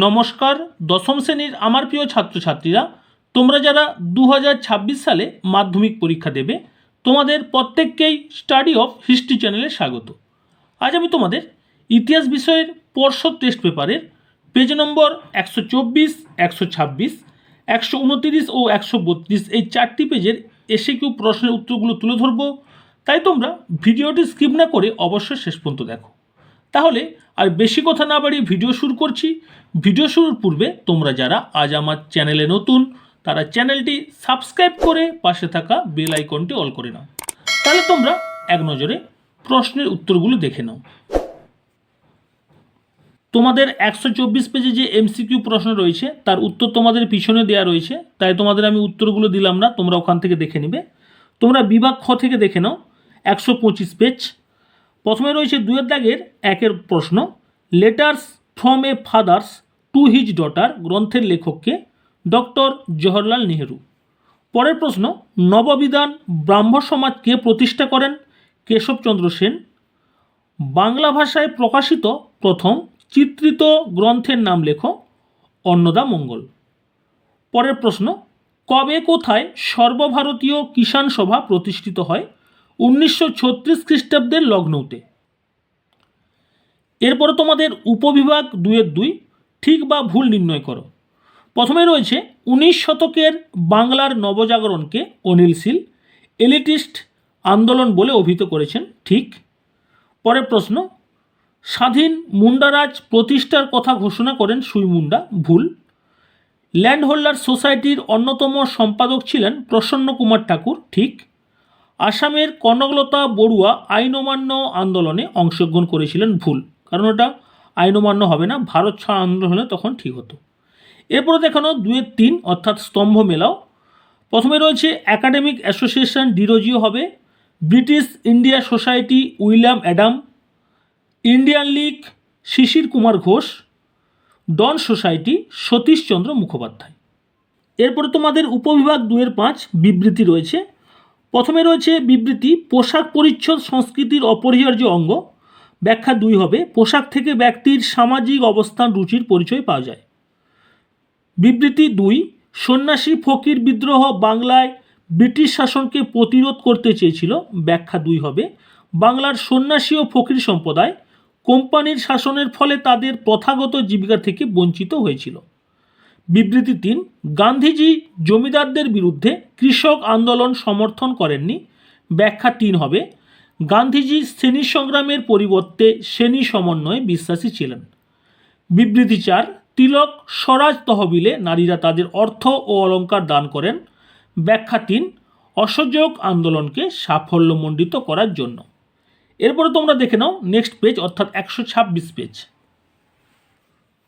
নমস্কার, দশম শ্রেণির আমার প্রিয় ছাত্রছাত্রীরা, তোমরা যারা দু হাজার ছাব্বিশ সালে মাধ্যমিক পরীক্ষা দেবে, তোমাদের প্রত্যেককেই স্টাডি অফ হিস্ট্রি চ্যানেলে স্বাগত। আজ আমি তোমাদের ইতিহাস বিষয়ের পর্ষদ টেস্ট পেপারের পেজ নম্বর একশো চব্বিশ, একশো ছাব্বিশ, একশো উনতিরিশ ও একশো বত্রিশ এই চারটি পেজের এসে কিউ প্রশ্নের উত্তরগুলো তুলে ধরবো। তাই তোমরা ভিডিওটি স্কিপ না করে অবশ্যই শেষ পর্যন্ত দেখো। তাহলে আর বেশি কথা না বাড়িয়ে ভিডিও শুরু করছি। ভিডিও শুরুর পূর্বে তোমরা যারা আজ আমার চ্যানেলে নতুন, তারা চ্যানেলটি সাবস্ক্রাইব করে পাশে থাকা বেল আইকনটি অল করে নাও। তাহলে তোমরা এক নজরে প্রশ্নের উত্তরগুলো দেখে নাও। তোমাদের একশো চব্বিশ পেজে যে এমসিকিউ প্রশ্ন রয়েছে, তার উত্তর তোমাদের পিছনে দেওয়া রয়েছে, তাই তোমাদের আমি উত্তরগুলো দিলাম না, তোমরা ওখান থেকে দেখে নেবে। তোমরা বিভাগ খ থেকে দেখে নাও। একশো পঁচিশ পেজ প্রথমে রয়েছে দুয়ের দাগের, একের প্রশ্ন letters from a father to his daughter গ্রন্থের লেখককে ডক্টর জওহরলাল নেহেরু। পরের প্রশ্ন, নববিধান ব্রাহ্ম সমাজকে প্রতিষ্ঠা করেন? কেশবচন্দ্র সেন। বাংলা ভাষায় প্রকাশিত প্রথম চিত্রিত গ্রন্থের নাম লেখো, অন্নদা মঙ্গল। পরের প্রশ্ন, কবে কোথায় সর্বভারতীয় কিষাণ সভা প্রতিষ্ঠিত হয়? উনিশশো ছত্রিশ খ্রিস্টাব্দের লগ্নৌতে এরপরে তোমাদের উপবিভাগ দুয়ের দুই, ঠিক বা ভুল নির্ণয় করো। প্রথমে রয়েছে উনিশ শতকের বাংলার নবজাগরণকে অনিল এলিটিস্ট আন্দোলন বলে অভিহিত করেছেন, ঠিক। পরের প্রশ্ন, স্বাধীন মুন্ডারাজ প্রতিষ্ঠার কথা ঘোষণা করেন সুই মুন্ডা, ভুল। ল্যান্ড হোল্ডার সোসাইটির অন্যতম সম্পাদক ছিলেন প্রসন্ন কুমার ঠাকুর, ঠিক। আসামের কনকলতা বড়ুয়া আইন অমান্য আন্দোলনে অংশগ্রহণ করেছিলেন ভুল। কারণ ওটা আইন অমান্য হবে না, ভারত ছাড় আন্দোলন তখন ঠিক হতো। এরপরে দেখানো দুয়ের তিন, অর্থাৎ স্তম্ভ মেলাও। প্রথমে রয়েছে একাডেমিক অ্যাসোসিয়েশন ডিরোজিও হবে, British India society William Adam, Indian league Shishir Kumar Ghosh, Dawn society Satishchandra Mukhopadhyay. এরপরে তোমাদের উপবিভাগ দুয়ের পাঁচ, বিবৃতি রয়েছে। প্রথমে রয়েছে বিবৃতি, পোশাক পরিচ্ছদ সংস্কৃতির অপরিহার্য অঙ্গ। ব্যাখ্যা দুই হবে, পোশাক থেকে ব্যক্তির সামাজিক অবস্থান, রুচির পরিচয় পাওয়া যায়। বিবৃতি দুই, সন্ন্যাসী ফকির বিদ্রোহ বাংলায় ব্রিটিশ শাসনকে প্রতিরোধ করতে চেয়েছিল। ব্যাখ্যা দুই হবে, বাংলার সন্ন্যাসী ও ফকির সম্প্রদায় কোম্পানির শাসনের ফলে তাদের প্রথাগত জীবিকা থেকে বঞ্চিত হয়েছিল। বিবৃতি তিন, গান্ধীজি জমিদারদের বিরুদ্ধে কৃষক আন্দোলন সমর্থন করেননি। ব্যাখ্যা তিন হবে, গান্ধীজি শ্রেণি সংগ্রামের পরিবর্তে শ্রেণি সমন্বয়ে বিশ্বাসী ছিলেন। বিবৃতি চার, তিলক স্বরাজ তহবিলে নারীরা তাদের অর্থ ও অলংকার দান করেন। ব্যাখ্যা তিন, অসহযোগ আন্দোলনকে সাফল্যমণ্ডিত করার জন্য। এরপরে তোমরা দেখে নাও নেক্সট পেজ অর্থাৎ একশো ছাব্বিশ পেজ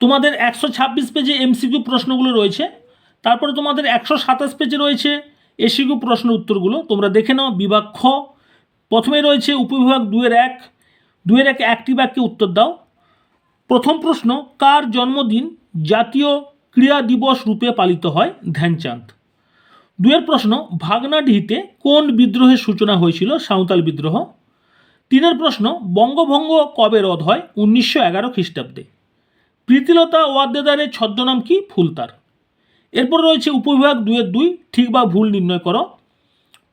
তোমাদের একশো ছাব্বিশ পেজে এমসিকিউ প্রশ্নগুলো রয়েছে। তারপরে তোমাদের একশো সাতাশ পেজে রয়েছে এসিকিউ প্রশ্ন উত্তরগুলো। তোমরা দেখে নাও, বিভাগ খ। প্রথমে রয়েছে উপবিভাগ দুয়ের এক। দুয়ের এক একটি বাক্যে উত্তর দাও। প্রথম প্রশ্ন, কার জন্মদিন জাতীয় ক্রীড়া দিবস রূপে পালিত হয়? ধ্যানচাঁদ। দুয়ের প্রশ্ন ভাগনাডিহিতে কোন বিদ্রোহের সূচনা হয়েছিল? সাঁওতাল বিদ্রোহ। তিনের প্রশ্ন, বঙ্গভঙ্গ কবে রদ হয়? উনিশশো এগারো খ্রিস্টাব্দে। প্রীতিলতা ওয়াদ্দেদারের ছদ্মনাম কি? ফুলতার। এরপর রয়েছে উপবিভাগ দুয়ের দুই, ঠিক বা ভুল নির্ণয় করো।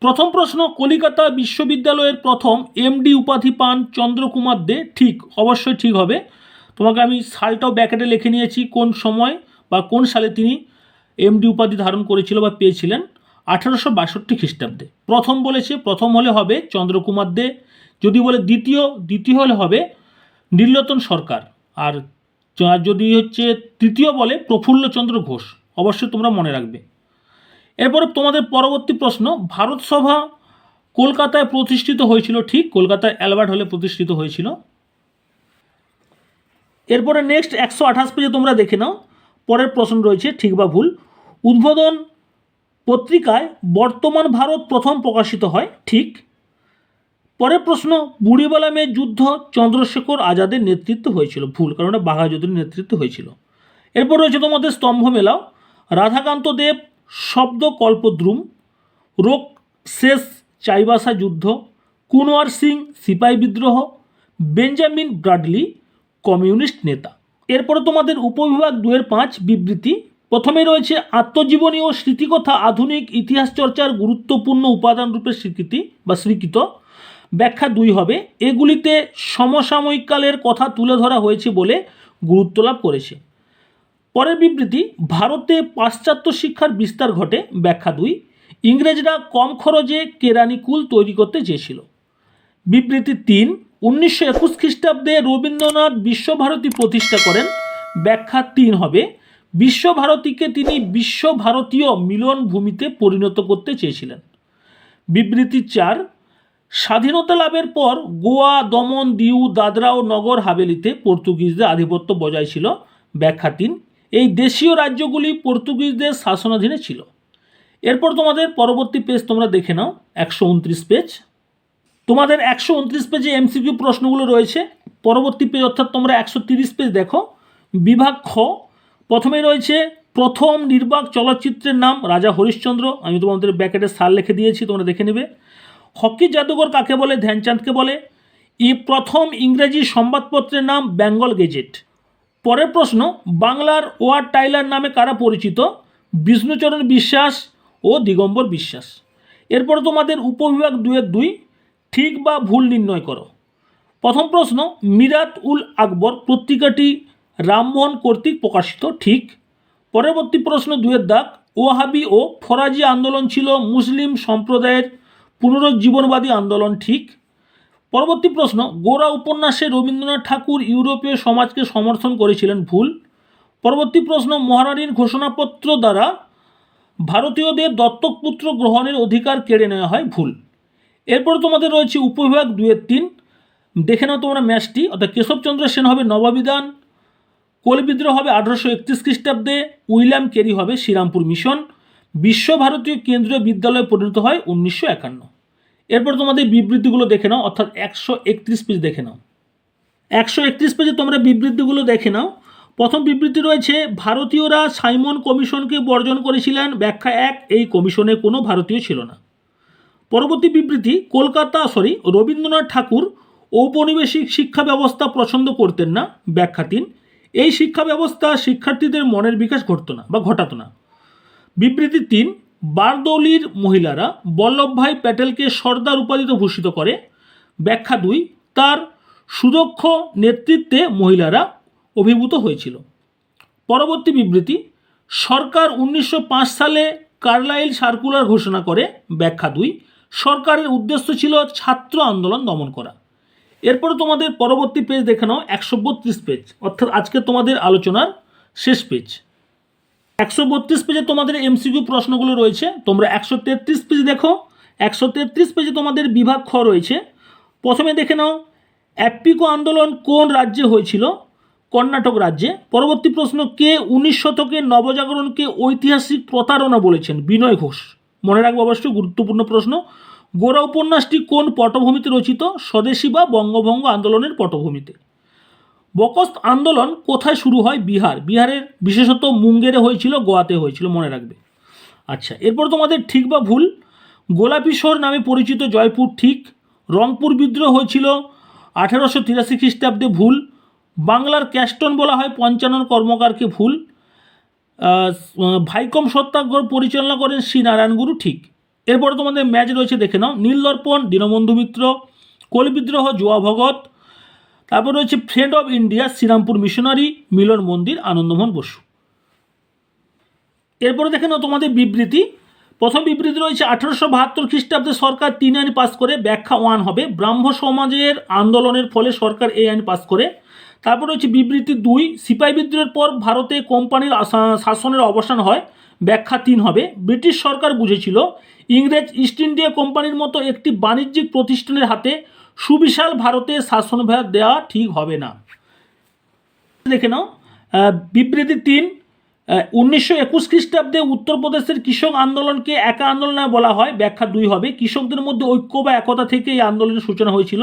প্রথম প্রশ্ন, কলিকাতা বিশ্ববিদ্যালয়ের প্রথম এমডি উপাধি পান চন্দ্রকুমার দে, ঠিক, অবশ্যই ঠিক হবে। তোমাকে আমি সালটাও ব্যাকেটে লিখে নিয়েছি কোন সময় বা কোন সালে তিনি এমডি উপাধি ধারণ করেছিল বা পেয়েছিলেন। আঠারোশো বাষট্টি খ্রিস্টাব্দে। প্রথম বলেছে, প্রথম হলে হবে চন্দ্রকুমার দে, যদি বলে দ্বিতীয় দ্বিতীয় হলে হবে নীলরতন সরকার। আর যদি হচ্ছে তৃতীয় বলে প্রফুল্লচন্দ্র ঘোষ, অবশ্যই তোমরা মনে রাখবে। এরপরে তোমাদের পরবর্তী প্রশ্ন, ভারত সভা কলকাতায় প্রতিষ্ঠিত হয়েছিল ঠিক, কলকাতায় অ্যালবার্ট হলে প্রতিষ্ঠিত হয়েছিল। এরপরে নেক্সট একশো আঠাশ পেজে তোমরা দেখে নাও, পরের প্রশ্ন রয়েছে, ঠিক বা ভুল, উদ্বোধন পত্রিকায় বর্তমান ভারত প্রথম প্রকাশিত হয়, ঠিক। পরের প্রশ্ন বুড়িবালামের যুদ্ধ চন্দ্রশেখর আজাদের নেতৃত্ব হয়েছিল। ভুল, কারণ ওটা বাঘা যুদ্ধের নেতৃত্ব হয়েছিল। এরপর রয়েছে তোমাদের স্তম্ভ মেলাও। রাধাকান্ত দেব শব্দ কল্পদ্রুম রোগ শেষ চাইবাসা যুদ্ধ, কুনওয়ার সিং সিপাই বিদ্রোহ, বেঞ্জামিন ব্রাডলি কমিউনিস্ট নেতা। এরপরে তোমাদের উপবিভাগ দুয়ের পাঁচ, বিবৃতি। প্রথমে রয়েছে আত্মজীবনী ও স্মৃতিকথা, আধুনিক ইতিহাস চর্চার গুরুত্বপূর্ণ উপাদান রূপে স্বীকৃতি বা স্বীকৃত। ব্যাখ্যা দুই হবে। এগুলিতে সমসাময়িক কালের কথা তুলে ধরা হয়েছে বলে গুরুত্ব লাভ করেছে। পরের বিবৃতি, ভারতে পাশ্চাত্য শিক্ষার বিস্তার ঘটে, ব্যাখ্যা দুই। ইংরেজরা কম খরচে কেরানি কুল তৈরি করতে চেয়েছিল। বিবৃতি তিন, উনিশশো একুশ খ্রিস্টাব্দে রবীন্দ্রনাথ বিশ্বভারতী প্রতিষ্ঠা করেন, ব্যাখ্যা তিন হবে। বিশ্বভারতীকে তিনি বিশ্বভারতীয় মিলন ভূমিতে পরিণত করতে চেয়েছিলেন। বিবৃতি চার স্বাধীনতা লাভের পর গোয়া, দমন, দিউ দাদরা ও নগর হাভেলিতে পর্তুগিজদের আধিপত্য বজায় ছিল, ব্যাখ্যা তিন, এই দেশীয় রাজ্যগুলি পর্তুগিজদের শাসনাধীনে ছিল। এরপর তোমাদের পরবর্তী পেজ তোমরা দেখে নাও, একশো উনত্রিশ পেজ তোমাদের একশো উনত্রিশ পেজে এমসিকিউ প্রশ্নগুলো রয়েছে। পরবর্তী পেজ অর্থাৎ তোমরা একশো তিরিশ পেজ দেখো। বিভাগ খ, প্রথমে রয়েছে, প্রথম নির্বাক চলচ্চিত্রের নাম রাজা হরিশ্চন্দ্র। আমি তোমাদের ব্যাকেটে সাল লিখে দিয়েছি, তোমরা দেখে নেবে। হকি জাদুঘর কাকে বলে? ধ্যানচাঁদকে বলে। ই প্রথম ইংরেজি সংবাদপত্রের নাম বেঙ্গল গেজেট। পরের প্রশ্ন, বাংলার ওয়ার টাইলার নামে কারা পরিচিত? বিষ্ণুচরণ বিশ্বাস ও দিগম্বর বিশ্বাস। এরপর তোমাদের উপবিভাগ দুয়ের দুই, ঠিক বা ভুল নির্ণয় করো। প্রথম প্রশ্ন, মিরাত উল আকবর পত্রিকাটি রামমোহন কর্তৃক প্রকাশিত, ঠিক। পরবর্তী প্রশ্ন দুয়ের দাগ, ওয়াহাবি ও ফরাজি আন্দোলন ছিল মুসলিম সম্প্রদায়ের পুনরুজ্জীবনবাদী আন্দোলন ঠিক? পরবর্তী প্রশ্ন, গোরা উপন্যাসে রবীন্দ্রনাথ ঠাকুর ইউরোপীয় সমাজকে সমর্থন করেছিলেন ভুল? পরবর্তী প্রশ্ন, মহারানীর ঘোষণাপত্র দ্বারা ভারতীয়দের দত্তক পুত্র গ্রহণের অধিকার কেড়ে নেওয়া হয় ভুল। এরপর তোমাদের রয়েছে উপবিভাগ দুয়ের তিন। দেখে নাও তোমরা ম্যাচটি। অর্থাৎ কেশবচন্দ্র সেন হবে নবাবিধান কোল বিদ্রোহ হবে আঠারোশো একত্রিশ খ্রিস্টাব্দে, উইলিয়াম কেরি হবে শ্রীরামপুর মিশন। বিশ্বভারতীয় কেন্দ্রীয় বিদ্যালয়ে পরিণত হয় উনিশশো একান্ন। এরপর তোমাদের বিবৃতিগুলো দেখে নাও, অর্থাৎ একশো একত্রিশ পেজ দেখে নাও। একশো একত্রিশ পেজে তোমরা বিবৃতিগুলো দেখে নাও। প্রথম বিবৃতি রয়েছে, ভারতীয়রা সাইমন কমিশনকে বর্জন করেছিলেন। ব্যাখ্যা এক, এই কমিশনে কোনো ভারতীয় ছিল না। পরবর্তী বিবৃতি, কলকাতা সরি রবীন্দ্রনাথ ঠাকুর ঔপনিবেশিক শিক্ষা ব্যবস্থা পছন্দ করতেন না? ব্যাখ্যা তিন, এই শিক্ষা ব্যবস্থা শিক্ষার্থীদের মনের বিকাশ ঘটত না বা ঘটাতো না। বিবৃতি তিন, বারদৌলির মহিলারা বল্লভভাই প্যাটেলকে সর্দার উপাধিতে ভূষিত করে। ব্যাখ্যা দুই, তার সুদক্ষ নেতৃত্বে মহিলারা অভিভূত হয়েছিল। পরবর্তী বিবৃতি, সরকার উনিশশো পাঁচ সালে কার্লাইল সার্কুলার ঘোষণা করে। ব্যাখ্যা দুই, সরকারের উদ্দেশ্য ছিল ছাত্র আন্দোলন দমন করা। এরপরে তোমাদের পরবর্তী পেজ দেখে নাও, একশো বত্রিশ পেজ অর্থাৎ আজকে তোমাদের আলোচনার শেষ পেজ একশো বত্রিশ পেজে তোমাদের এমসিকিউ প্রশ্নগুলো রয়েছে। তোমরা একশো তেত্রিশ পেজ দেখো, একশো তেত্রিশ পেজে তোমাদের বিভাগ খ রয়েছে। প্রথমে দেখে নাও অ্যাপ্পিকো আন্দোলন কোন রাজ্যে হয়েছিল? কর্ণাটক রাজ্যে। পরবর্তী প্রশ্ন, কে উনিশ শতকে নবজাগরণকে ঐতিহাসিক প্রতারণা বলেছেন? বিনয় ঘোষ। মনে রাখব অবশ্যই, গুরুত্বপূর্ণ প্রশ্ন। গোরা উপন্যাসটি কোন পটভূমিতে রচিত? স্বদেশী বা বঙ্গভঙ্গ আন্দোলনের পটভূমিতে। বকস্ত আন্দোলন কোথায় শুরু হয়? বিহার। বিহারের বিশেষত মুঙ্গেরে হয়েছিল, গোয়াতে হয়েছিল, মনে রাখবে। আচ্ছা এরপর তোমাদের ঠিক বা ভুল। গোলাপী শহর নামে পরিচিত জয়পুর ঠিক। রংপুর বিদ্রোহ হয়েছিল আঠেরোশো তিরাশি খ্রিস্টাব্দে ভুল। বাংলার ক্যাস্টন বলা হয় পঞ্চানন কর্মকারকে ভুল। ভাইকম সত্যাগ্রহ পরিচালনা করেন শ্রী নারায়ণ গুরু ঠিক। এরপরে তোমাদের ম্যাচ রয়েছে, দেখে নাও। নীলদর্পণ, দীনবন্ধু মিত্র, কোল বিদ্রোহ, জোয়া ভগত তারপর রয়েছে friend of India Serampore missionary Milan Mandir, Anandamohan Basu. এরপরে দেখে নাও তোমাদের বিবৃতি। প্রথম বিবৃতি রয়েছে, আঠারোশো বাহাত্তর খ্রিস্টাব্দে সরকার তিন আইন পাস করে, ব্যাখ্যা ওয়ান হবে। ব্রাহ্ম সমাজের আন্দোলনের ফলে সরকার এই আইন পাস করে। তারপর রয়েছে বিবৃতি দুই, সিপাহী বিদ্রোহের পর ভারতে কোম্পানির শাসনের অবসান হয়, ব্যাখ্যা তিন হবে। ব্রিটিশ সরকার বুঝেছিল, ইংরেজ ইস্ট ইন্ডিয়া কোম্পানির মতো একটি বাণিজ্যিক প্রতিষ্ঠানের হাতে সুবিশাল ভারতে শাসনভার দেওয়া ঠিক হবে না। দেখে নাও বিবৃতি তিন উনিশশো একুশ খ্রিস্টাব্দে উত্তরপ্রদেশের কৃষক আন্দোলনকে একা আন্দোলনে বলা হয়, ব্যাখ্যা দুই হবে। কৃষকদের মধ্যে ঐক্য বা একতা থেকে এই আন্দোলনের সূচনা হয়েছিল।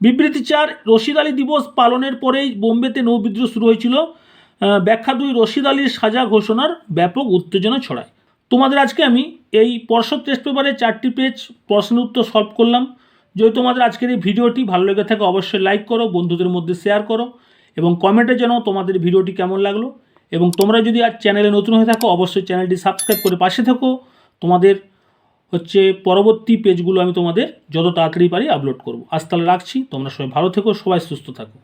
বিবৃতি চার, রশিদ আলী দিবস পালনের পরেই বোম্বেতে নৌ বিদ্রোহ শুরু হয়েছিল। ব্যাখ্যা দুই, রশিদ আলীর সাজা ঘোষণার ব্যাপক উত্তেজনা ছড়ায়। তোমাদের আজকে আমি এই পর্ষদ টেস্ট পেপারে চারটি পেজ প্রশ্নের উত্তর সলভ করলাম। যদি তোমাদের আজকের এই ভিডিওটি ভালো লেগে থাকে, অবশ্যই লাইক করো, বন্ধুদের মধ্যে শেয়ার করো এবং কমেন্টে জানাও তোমাদের ভিডিওটি কেমন লাগল। এবং তোমরা যদি আজ চ্যানেলে নতুন হয়ে থাকো, অবশ্যই চ্যানেলটি সাবস্ক্রাইব করে পাশে থেকো। তোমাদের হচ্ছে পরবর্তী পেজগুলো আমি তোমাদের যত তাড়াতাড়ি পারি আপলোড করব। আজ তাহলে রাখছি, তোমরা সবাই ভালো থেকো, সবাই সুস্থ থাকো।